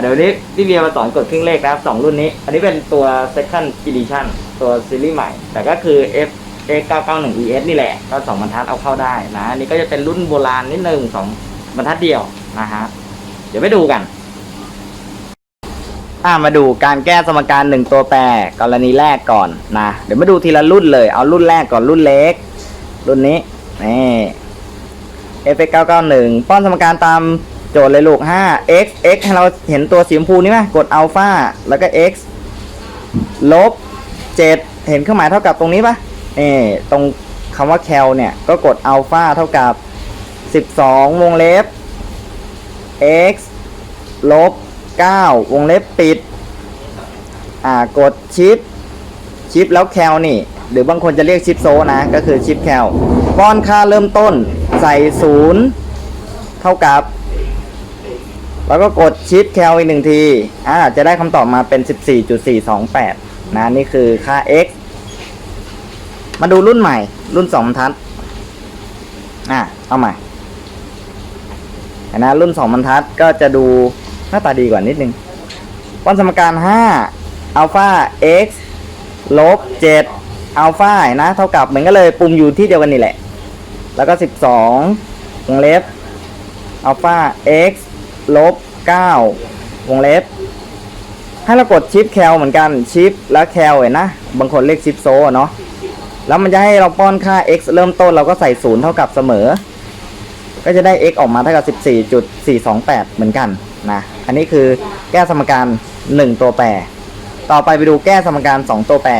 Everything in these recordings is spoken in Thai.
เดี๋ยวนนี้พี่เบียร์มาสอนกดเครื่องเลขนะครับสองรุ่นนี้ อันนี้เป็นตัว second edition ตัวซีรีส์ใหม่ แต่ก็คือ F X 991 ES นี่แหละ ก็สองบรรทัดเอาเข้าได้นะอันนี้ก็จะเป็นรุ่นโบราณนิดนึงสองบรรทัดเดียวนะฮะเดี๋ยวไปดูกันอ่ามาดูการแก้สมการหนึ่งตัวแปรกรณีแรกก่อนนะเดี๋ยวมาดูทีละรุ่นเลยเอารุ่นแรกก่อนรุ่นเล็ก รุ่นนี้นี่ f x 991ป้อนสมการตาม จทย์เลยลูก5 x x ให้เราเห็นตัวสีชมพูนี่ไหมกดอัลฟาแล้วก็ x ลบ 7 เห็นเครื่องหมายเท่ากับตรงนี้ปะเอตรงคำว่า cal เนี่ย ก็กดอัลฟาเท่ากับ 12 วงเล็บ x ลบ 9 วงเล็บปิด อ่ากดชิป ชิปแล้วแคลนี่ หรือบางคนจะเรียกชิปโซนะ ก็คือชิปแคลป้อนค่าเริ่มต้นใส่ศูนย์เท่ากับ แล้วก็กดชิปแคลอีกหนึ่งทีอ่าจะได้คำตอบมาเป็น 14.428 นะ นี่คือค่า x มาดูรุ่นใหม่ รุ่น2บรรทัด อ่าเอาใหม่เห็นะรุ่น2บรรทัดก็จะดูหน้าตาดีกว่านิดนึงป้อนสมการ 5 อัลฟา x ลบ 7 อัลฟานะ เท่ากับเหมือนกันเลยปุ่มอยู่ที่เดียวกันนี่แหละ แล้วก็ 12วงเล็บ อัลฟา x ลบ 9วงเล็บ ให้เรากดชิปแคลเหมือนกันชิปแล้วแคลเห็นนะ บางคนเรียกชิปโซะเนาะแล้วมันจะให้เราป้อนค่า x เริ่มต้นเราก็ใส่ศูนย์เท่ากับเสมอ ก็จะได้ x ออกมาเท่ากับ 14.428 เหมือนกันนะ อันนี้คือแก้สมการ 1 ตัวแปร ต่อไปไปดูแก้สมการ 2 ตัวแปร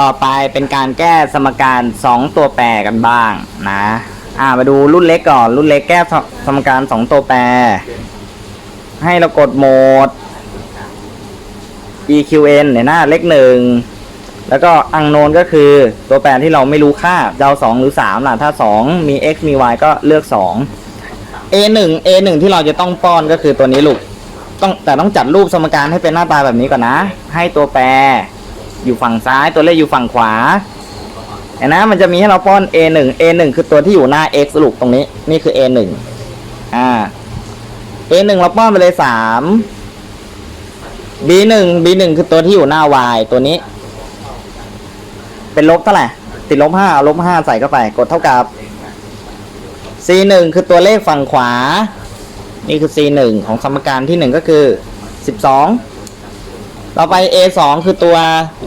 ต่อไปเป็นการแก้สมการ 2 ตัวแปรกันบ้างนะ อ่ามาดูรุ่นเล็กก่อน รุ่นเล็กแก้สมการ 2 ตัวแปร ให้เรากดโหมด EQN เนี่ยนะเลขหนึ่งแล้วก็อังโนนก็คือตัวแปรที่เราไม่รู้ค่าจะเอา2 หรือ 3 ล่ะ ถ้า 2 มี x มี y ก็เลือก 2 A1 A1 ที่เราจะต้องป้อนก็คือตัวนี้ลูกต้องแต่ต้องจัดรูปสมการให้เป็นหน้าตาแบบนี้ก่อนนะ ให้ตัวแปร อยู่ฝั่งซ้ายตัวเลขอยู่ฝั่งขวาเห็นนะมันจะมีให้เราป้อน A1 A1 คือตัวที่อยู่หน้า x ลูกตรงนี้ นี่คือ A1 อ่า A1 เราป้อนไปเลย 3 B1 B1 คือตัวที่อยู่หน้า y ตัวนี้ เป็นลบเท่าไหร่ติดลบห้าลบห้าใส่เข้าไป กดเท่ากับ C1 คือตัวเลขฝั่งขวา นี่คือ C1 ของสมการที่ 1 ก็คือ 12 ต่อไป A2 คือตัว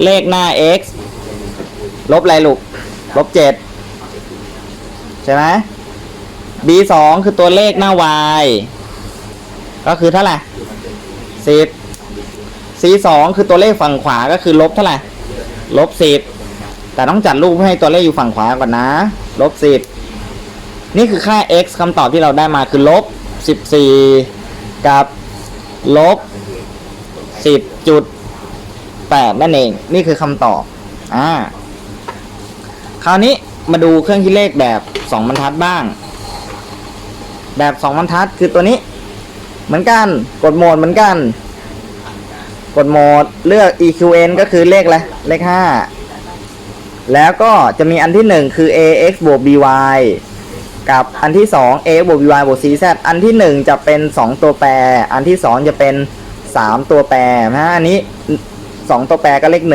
เลขหน้า x ลบอะไรลูก ลบ7ใช่ไหม B2 คือตัวเลขหน้า y ก็คือเท่าไหร่10 C2 คือตัวเลขฝั่งขวาก็คือลบเท่าไหร่ ลบ10แต่ต้องจัดรูปให้ตัวเลขอยู่ฝั่งขวาก่อนนะ ลบ10นี่คือค่า x คำตอบที่เราได้มาคือลบ14กับลบ10จุด 8 นั่นเอง นี่คือคำตอบ อ่า คราวนี้มาดูเครื่องคิดเลขแบบ 2 บรรทัดบ้าง แบบ 2 บรรทัดคือตัวนี้ เหมือนกัน กดโหมดเหมือนกัน กดโหมดเลือก EQN ก็คือเลขอะไร เลข 5 แล้วก็จะมีอันที่ 1 คือ ax บวก by กับอันที่ 2 a บวก by บวก cz อันที่ 1 จะเป็น 2 ตัวแปร อันที่ 2 จะเป็น 3 ตัวแปรนะอันนี้ 2ตัวแปรก็เลข1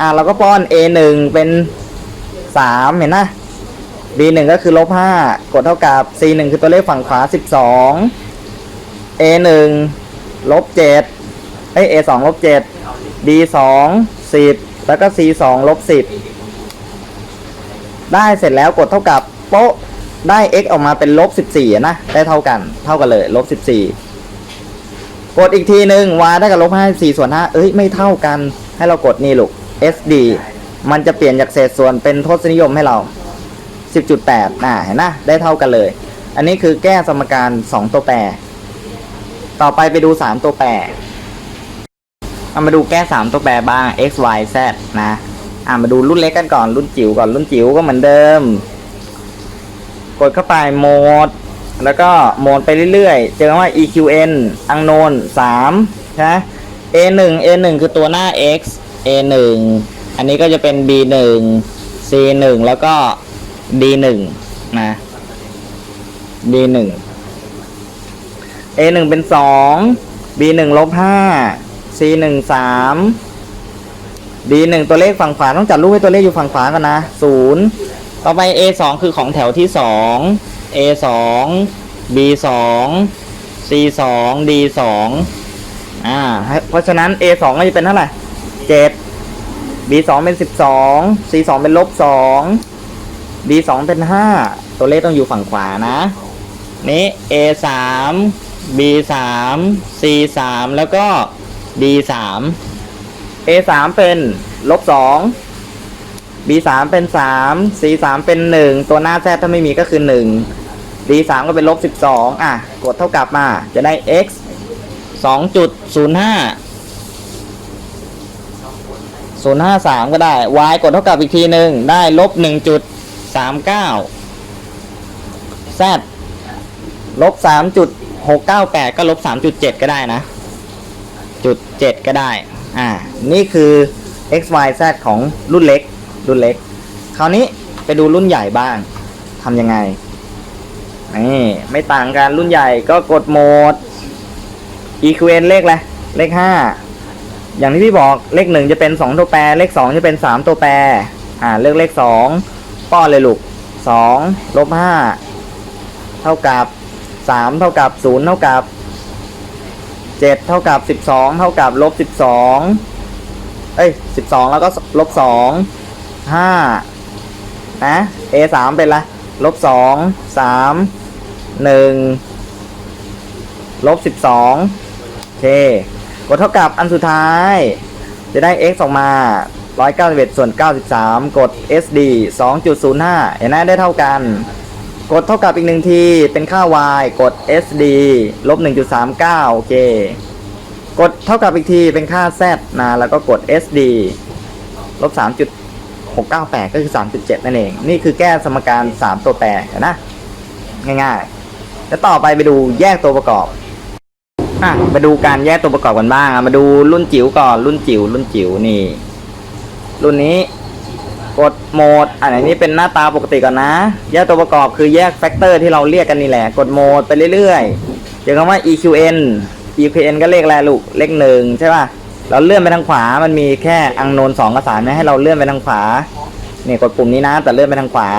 อะเราก็ป้อน a 1เป็น3เห็นนะ b 1ก็คือลบ5กดเท่ากับ c 1คือตัวเลขฝั่งขวา12 a 1ลบ7เอ้ย a 2ลบ7 b 2 10แล้วก็ c 2ลบ10ได้เสร็จแล้วกดเท่ากับโป๊ะได้ x ออกมาเป็นลบ14อะนะ ได้เท่ากัน เท่ากันเลยลบ14 กดอีกทีหนึ่ง y ได้กับลบ54ส่วน5เอ้ยไม่เท่ากันให้เรากดนี่ลูก sd มันจะเปลี่ยนจากเศษส่วนเป็นทศนิยมให้เรา 10.8น่ะเห็นนะได้เท่ากันเลย อันนี้คือแก้สมการ 2 ตัวแปร ต่อไปไปดู 3 ตัวแปรเอามาดูแก้ 3 ตัวแปรบ้าง x y z นะอ่ามาดูรุ่นเล็กกันก่อนรุ่นจิ๋วก่อนรุ่นจิ๋วก็เหมือนเดิม กดเข้าไปโหมด แล้วก็โหมดไปเรื่อยๆ เจอว่า EQN อังโนน3ใช่ไหม A1 A1 คือตัวหน้า x A1 อันนี้ก็จะเป็น B1 C1 แล้วก็ D1 นะ b หนึ่ง a หนึ่งเป็นสอง b หนึ่งลบห้า c หนึ่งสาม d หนึ่งตัวเลขฝั่งขวาต้องจัดรูปให้ตัวเลขอยู่ฝั่งขวากันนะศูนย์ต่อไป a สองคือของแถวที่สอง a สอง b สอง c สอง d สองอ่าเพราะฉะนั้น a สองก็จะเป็นเท่าไหร่เจ็ด b สองเป็นสิบสอง c สองเป็นลบสอง d สองเป็นห้าตัวเลขต้องอยู่ฝั่งขวานะ นี้ a สาม b สาม c สามแล้วก็ d สาม a สามเป็นลบสอง b สามเป็นสาม c สามเป็นหนึ่งตัวหน้าแทบถ้าไม่มีก็คือห d สามก็เป็นลบสิบสองอะ กดเท่ากับมา จะได้ x สองจุดศูนย์ห้าศูนย์ห้าสามก็ได้ y กดเท่ากับอีกทีหนึ่งได้ลบหนึ่งจุดสามเก้า z ลบสามจุดหกเก้าแปดก็ลบสามจุดเจ็ดก็ได้นะ จุดเจ็ดก็ได้ อ่า นี่คือ x y z ของรุ่นเล็ก รุ่นเล็ก คราวนี้ไปดูรุ่นใหญ่บ้าง ทำยังไง นี่ไม่ต่างกันรุ่นใหญ่ก็กดโหมด eqn เลขอะไรเลขห้าอย่างที่พี่บอกเลขหนึ่งจะเป็นสองตัวแปร เลขสองจะเป็นสามตัวแปร อ่าเลือกเลขสองป้อนเลยลูกสองลบห้าเท่ากับสามเท่ากับศูนย์เท่ากับเจ็ดเท่ากับสิบสองเท่ากับลบสิบสองเอ้ยสิบสองแล้วก็ลบสองห้านะ a สามเป็นละ ลบสองสามหนึ่งลบสิบสองโอเค กดเท่ากับอันสุดท้าย จะได้ x ออกมา191ส่วน93 กด sd 2.05 เห็นไหมได้เท่ากัน กดเท่ากับอีกหนึ่งที เป็นค่า y กด sd ลบ1.39 โอเค กดเท่ากับอีกทีเป็นค่า z นะ แล้วก็กด sd ลบ 698 ก็คือ 3.7 นั่นเอง นี่คือแก้สมการ 3 ตัวแปรนะ ง่ายๆ แล้วต่อไปไปดูแยกตัวประกอบอะมาดูการแยกตัวประกอบกันบ้างอะมาดูรุ่นจิ๋วก่อนรุ่นจิ๋วรุ่นจิ๋วนี่ รุ่นนี้กดโหมด อันนี้เป็นหน้าตาปกติก่อนนะ แยกตัวประกอบคือแยกแฟกเตอร์ที่เราเรียกกันนี่แหละ กดโหมดไปเรื่อยๆอย่างคำว่า EQN EQN ก็เลขอะไรลูกเลขหนึ่งใช่ป่ะ เราเลื่อนไปทางขวา มันมีแค่อังโนนสองกับสามนะให้เราเลื่อนไปทางขวาเนี่ยกดปุ่มนี้นะ แต่เลื่อนไปทางขวา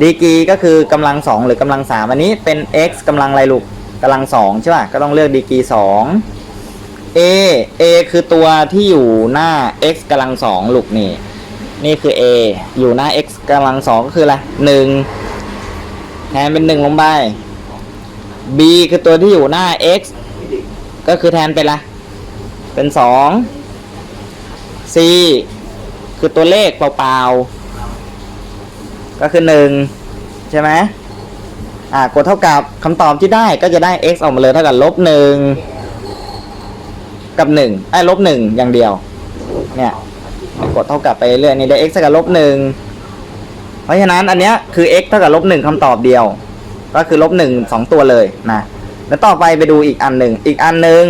ดีกีก็คือกำลังสองหรือกำลังสามอันนี้เป็น x กำลังอะไรลูกกำลังสองใช่ป่ะ ก็ต้องเลือกดีกีสอง a a คือตัวที่อยู่หน้า x กำลังสองลูกนี่ นี่คือ a อยู่หน้า x กำลังสองก็คืออะไรหนึ่งแทนเป็นหนึ่งลงไป b คือตัวที่อยู่หน้า x ก็คือแทนเป็นอะไร เป็นสอง c คือตัวเลขเปล่าๆ ก็คือหนึ่งใช่ไหมอ่ากดเท่ากับคำตอบที่ได้ก็จะได้ x ออกมาเลยเท่ากับลบหนึ่งกับหนึ่งไอ้ลบหนึ่งอย่างเดียว เนี่ยกดเท่ากับไปเรื่อยนี่ได้ x เท่ากับลบหนึ่งเพราะฉะนั้นอันเนี้ยคือ x เท่ากับลบหนึ่งคำตอบเดียว ก็คือลบหนึ่งสองตัวเลยนะแล้วต่อไปไปดูอีกอันหนึ่งอีกอันหนึ่ง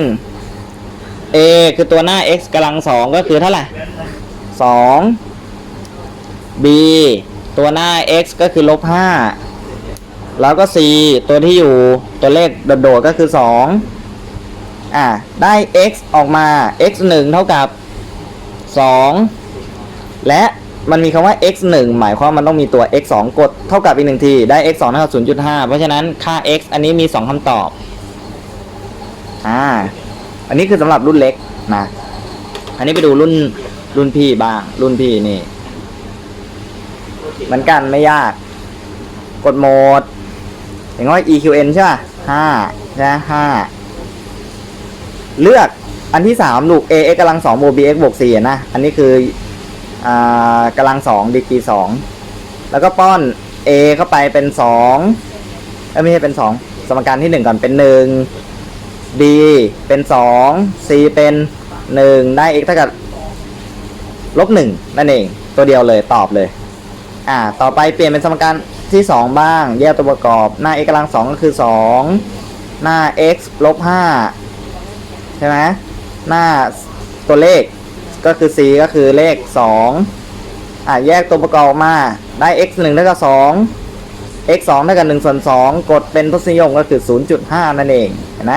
a คือตัวหน้า x กำลังสองก็คือเท่าไหร่สอง b ตัวหน้า x ก็คือลบห้าแล้วก็ c ตัวที่อยู่ตัวเลขโดดๆก็คือสองอ่าได้ x ออกมา x หนึ่งเท่ากับ 2 และมันมีคำว่า x 1หมายความว่ามันต้องมีตัว x 2กดเท่ากับอีกหนึ่งที ได้ x 2เท่ากับ0.5 เพราะฉะนั้นค่า x อันนี้มี 2คำตอบ อ่า อันนี้คือสำหรับรุ่นเล็กนะ อันนี้ไปดูรุ่นรุ่นพี่บ้าง รุ่นพี่นี่ เหมือนกันไม่ยาก กดโหมด อย่างน้อย EQN ใช่ป่ะ5ใช่ไหม5เลือกอันที่สามลูก a x กำลังสองบวก b x บวกสี่นะ อันนี้คืออ่ากำลังสองดีกรีสองแล้วก็ป้อน a เข้าไปเป็นสองเอ้ยไม่ใช่เป็นสองสมการที่หนึ่งก่อนเป็นหนึ่ง b เป็นสอง c เป็นหนึ่งได้ x เท่ากับลบหนึ่งนั่นเอง ตัวเดียวเลยตอบเลย อ่า ต่อไปเปลี่ยนเป็นสมการที่สองบ้าง แยกตัวประกอบหน้า x กำลังสองก็คือสองหน้า x ลบห้าใช่ไหมหน้าตัวเลขก็คือ c ก็คือเลข2อะแยกตัวประกอบออกมาได้ x 1เท่ากับ2 x 2เท่ากับ1ส่วน2กดเป็นทศนิยมก็คือ 0.5 นั่นเองเห็นไหม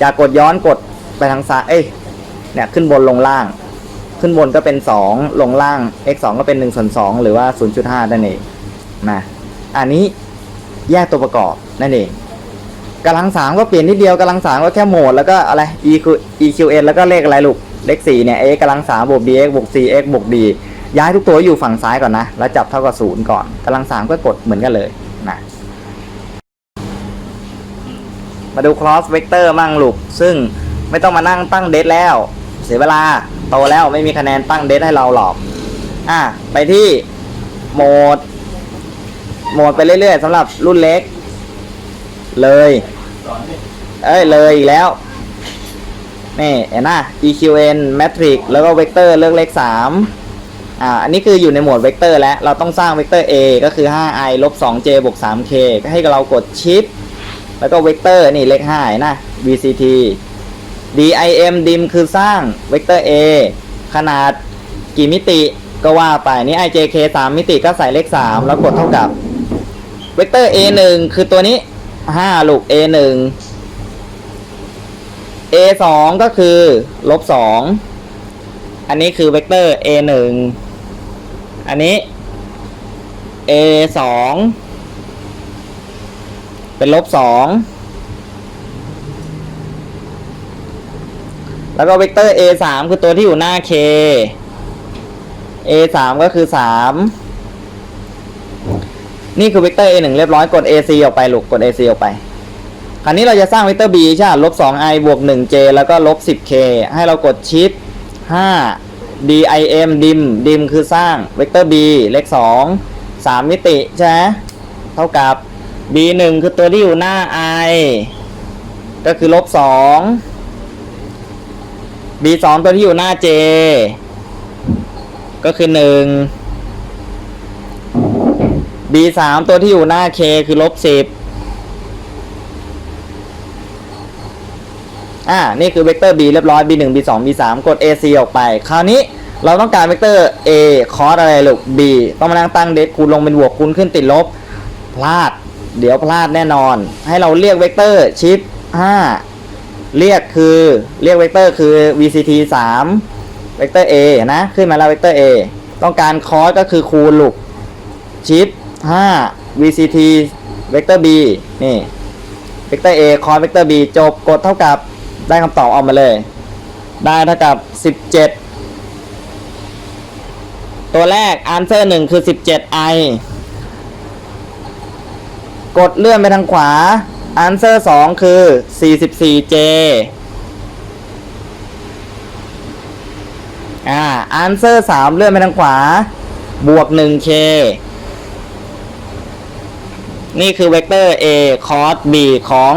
อยากกดย้อนกดไปทางซ้ายเอ้ยเนี่ยขึ้นบนลงล่าง ขึ้นบนก็เป็น 2 ลงล่าง x 2ก็เป็น1ส่วน2หรือว่า 0.5 นั่นเองนะอันนี้แยกตัวประกอบนั่นเองกำลังสามก็เปลี่ยนนิดเดียวกำลังสามก็แค่โหมดแล้วก็อะไร e คือ eqn แล้วก็เลขอะไรลูกเลข4เนี่ย a กำลังสามบวก bx บวก cx บวก d ย้ายทุกตัวอยู่ฝั่งซ้ายก่อนนะ แล้วจับเท่ากับศูนย์ก่อนกำลังสามก็กดเหมือนกันเลยนะ มาดู cross vector มั่งลูก ซึ่งไม่ต้องมานั่งตั้งเดทแล้ว เสียเวลา โตแล้วไม่มีคะแนนตั้งเดทให้เราหรอก อะ ไปที่โหมด โหมดไปเรื่อยๆสำหรับรุ่นเล็ก เลย เอ้ย เลยอีกแล้ว นี่เห็นนะ EQN Matrix แล้วก็ Vector เลือกเลข 3 อ่า อันนี้คืออยู่ในโหมด Vector แล้ว เราต้องสร้าง Vector A ก็คือ 5i ลบ 2j บวก 3k ให้เรากด Shift แล้วก็ Vector นี่เลขห็นนะ VCT DIM dim คือสร้าง Vector A ขนาดกี่มิติก็ว่าไปนี่ IJK 3 มิติก็ใส่เลข 3 แล้วกดเท่ากับ Vector A 1 คือตัวนี้ 5 ลูก A 1 A 2 ก็คือลบ 2 อันนี้คือเวกเตอร์ A 1 อันนี้ A 2 เป็นลบ2แล้วก็เวกเตอร์ A 3คือตัวที่อยู่หน้า K A 3ก็คือ3นี่คือเวกเตอร์ A 1เรียบร้อยกด AC ออกไปลูกกด AC ออกไป คราวนี้เราจะสร้างเวกเตอร์ b ใช่ไหมลบ 2i บวก 1j แล้วก็ลบ 10k ให้เรากดชิป5 dim dim dim คือสร้างเวกเตอร์ b เลข2 3 มิติใช่ไหมเท่ากับ b 1คือตัวที่อยู่หน้า i ก็คือลบ2 b 2ตัวที่อยู่หน้า j ก็คือ1 b 3ตัวที่อยู่หน้า k คือลบ10อ่า นี่คือเวกเตอร์ b เรียบร้อย b 1 b 2 b 3กด ac ออกไป คราวนี้เราต้องการเวกเตอร์ a คอสอะไรลูก b ต้องมานั่งตั้งเดทคูณลงเป็นบวกคูณขึ้นติดลบ พลาด เดี๋ยวพลาดแน่นอน ให้เราเรียกเวกเตอร์ชิป 5 เรียกคือเรียกเวกเตอร์คือ vct 3เวกเตอร์ a นะ ขึ้นมาแล้วเวกเตอร์ a ต้องการคอสก็คือคูณลูกชิป 5 vct เวกเตอร์ b นี่เวกเตอร์ a คอสเวกเตอร์ b จบกดเท่ากับได้คำตอบออกมาเลย ได้เท่ากับ 17 ตัวแรก answer 1 คือ 17i กดเลื่อนไปทางขวา answer 2 คือ 44j อ่า answer 3 เลื่อนไปทางขวา บวก 1k นี่คือเวกเตอร์ a cos b ของ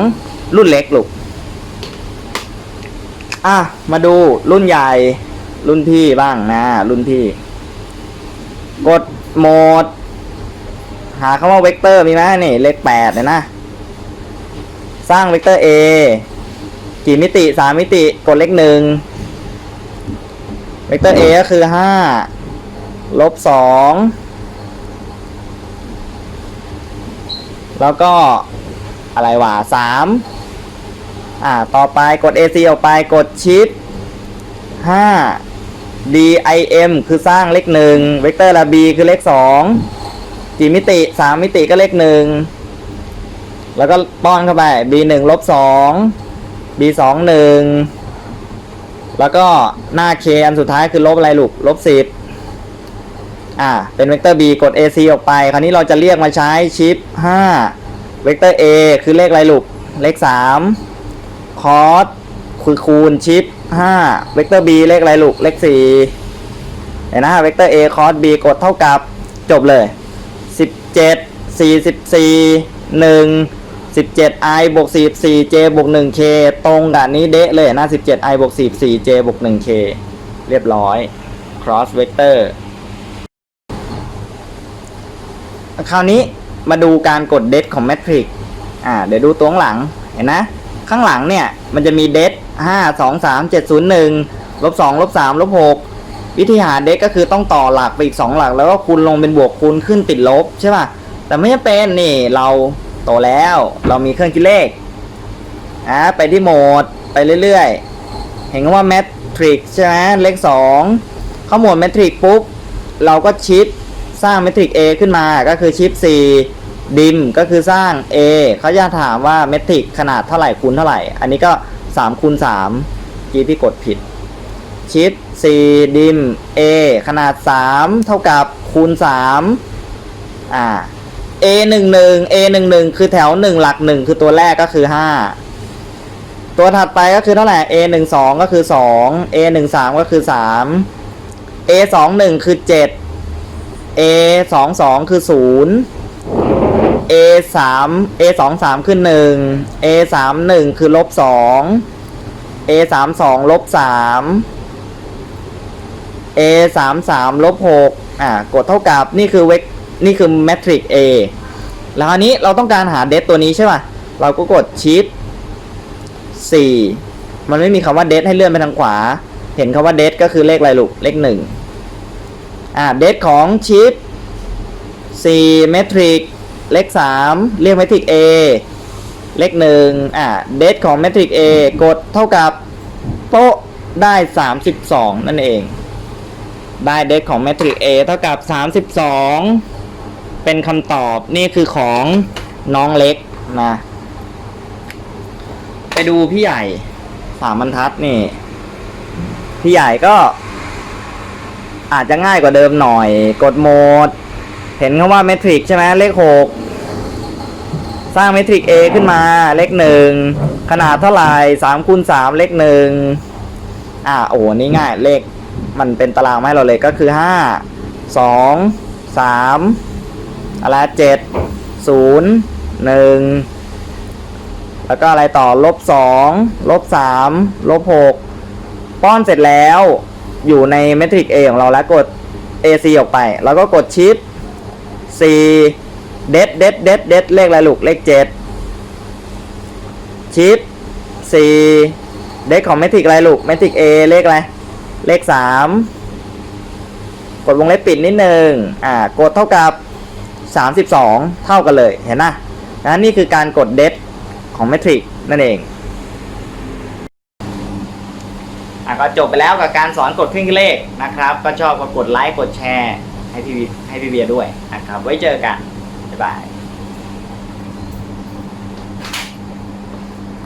รุ่นเล็กลูก อะ มาดูรุ่นใหญ่ รุ่นพี่บ้างนะ รุ่นพี่ กดโหมด หาคำว่าเวกเตอร์มีไหมนี่เลขแปดเลยนะ สร้างเวกเตอร์ A กี่มิติสามมิติกดเลขหนึ่งเวกเตอร์ A ก็คือห้าลบสองแล้วก็อะไรวะสามอ่า ต่อไปกด AC ออกไปกดชิป5 DIM คือสร้างเลขหนึ่งเวกเตอร์ละ B คือเลขสอง กี่มิติ3มิติก็เลขหนึ่งแล้วก็ป้อนเข้าไป B 1ลบ2 B 2 1แล้วก็หน้า K อันสุดท้ายคือลบอะไรลูกลบ10อ่า เป็นเวกเตอร์ B กด AC ออกไป คราวนี้เราจะเรียกมาใช้ชิป5เวกเตอร์ A คือเลขอะไรลูกเลข3คอสคือคูณชิป5เวกเตอร์ b เลขอะไรลูกเลข4เห็นนะเวกเตอร์ a คอส b กดเท่ากับจบเลย 17 44 1 17i บวก 44j บวก 1k ตรงกับนี้เดะเลยนะ 17i บวก 44j บวก 1k เรียบร้อย cross vector คราวนี้มาดูการกดเดทของ matrix อ่า เดี๋ยวดูตัวหลัง เห็นนะ ข้างหลังเนี่ย มันจะมีเดทห้าสองสามเจ็ดศูนย์หนึ่งลบสองลบสามลบหก วิธีหาเดทก็คือต้องต่อหลักไปอีกสองหลัก แล้วก็คูณลงเป็นบวกคูณขึ้นติดลบใช่ป่ะ แต่ไม่จำเป็นนี่เราโตแล้ว เรามีเครื่องคิดเลขอะไปที่โหมดไปเรื่อยๆ เห็นว่าแมทริกใช่ไหมเลขสองเข้าหมดแมทริกปุ๊บ เราก็ชิปสร้างแมทริก A ขึ้นมาก็คือชิป 4 ดิมก็คือสร้าง A เขาจะถามว่าเมทริกขนาดเท่าไหร่คูณเท่าไหร่ อันนี้ก็3คูณ3กี้พี่กดผิดชิป 4 ดิม A ขนาด 3 เท่ากับคูณ3อ่า A 1 1 A 1 1คือแถว 1 หลัก 1 คือตัวแรกก็คือ 5 ตัวถัดไปก็คือเท่าไหร่ A 1 2ก็คือ 2 A 1 3ก็คือ 3 A 2 1คือ 7 A 2 2คือ 0 A 3 A 2 3คือ 1 A 3 1คือลบ2 A 3 2ลบ3 A 3 3ลบ6อ่ากดเท่ากับนี่คือเวกนี่คือแมทริก A แล้วอันนี้เราต้องการหาเดทตัวนี้ใช่ป่ะ เราก็กดชิป4มันไม่มีคำว่าเดทให้เลื่อนไปทางขวา เห็นคำว่าเดทก็คือเลขอะไรลูก เลข1อ่าเดทของชิป4เมทริกเลข3เรียกเมทริก A เลข1อ่าเดทของเมทริก A กดเท่ากับโต๊ะได้ 32 นั่นเอง ได้เดทของเมทริก A เท่ากับ 32 เป็นคำตอบนี่คือของน้องเล็กนะไปดูพี่ใหญ่สามบรรทัดนี่ พี่ใหญ่ก็ อาจจะง่ายกว่าเดิมหน่อย กดโหมด เห็นคำว่าเมทริกใช่ไหมเลขหกสร้างเมทริก A ขึ้นมาเลขหนึ่งขนาดเท่าไหร่สามคูณสามเลขหนึ่งอ่าโอ้นี่ง่ายเลข มันเป็นตารางมาให้เราเลยก็คือห้าสองสามอะไรเจ็ดศูนย์หนึ่งแล้วก็อะไรต่อลบสองลบสามลบหกป้อนเสร็จแล้วอยู่ในเมทริก A ของเราแล้วกด AC ออกไป แล้วก็กดชิป C เด็ดเด็ดเด็ดเด็ดเลขอะไรลูกเลขเจ็ดชิป C เด็ดของเมทริกอะไรลูกเมทริก A เลขอะไร เลขสามกดวงเล็บปิดนิดนึงอ่ากดเท่ากับ 32 เท่ากันเลยเห็นนะนะนี่คือการกดเด็ดของเมทริกนั่นเองอะก็จบไปแล้วกับการสอนกดเครื่องคิดเลขนะครับ ก็ชอบก็กดไลค์กดแชร์ให้พี่ให้พี่เบียร์ด้วยนะครับ ไว้เจอกัน บ๊ายบาย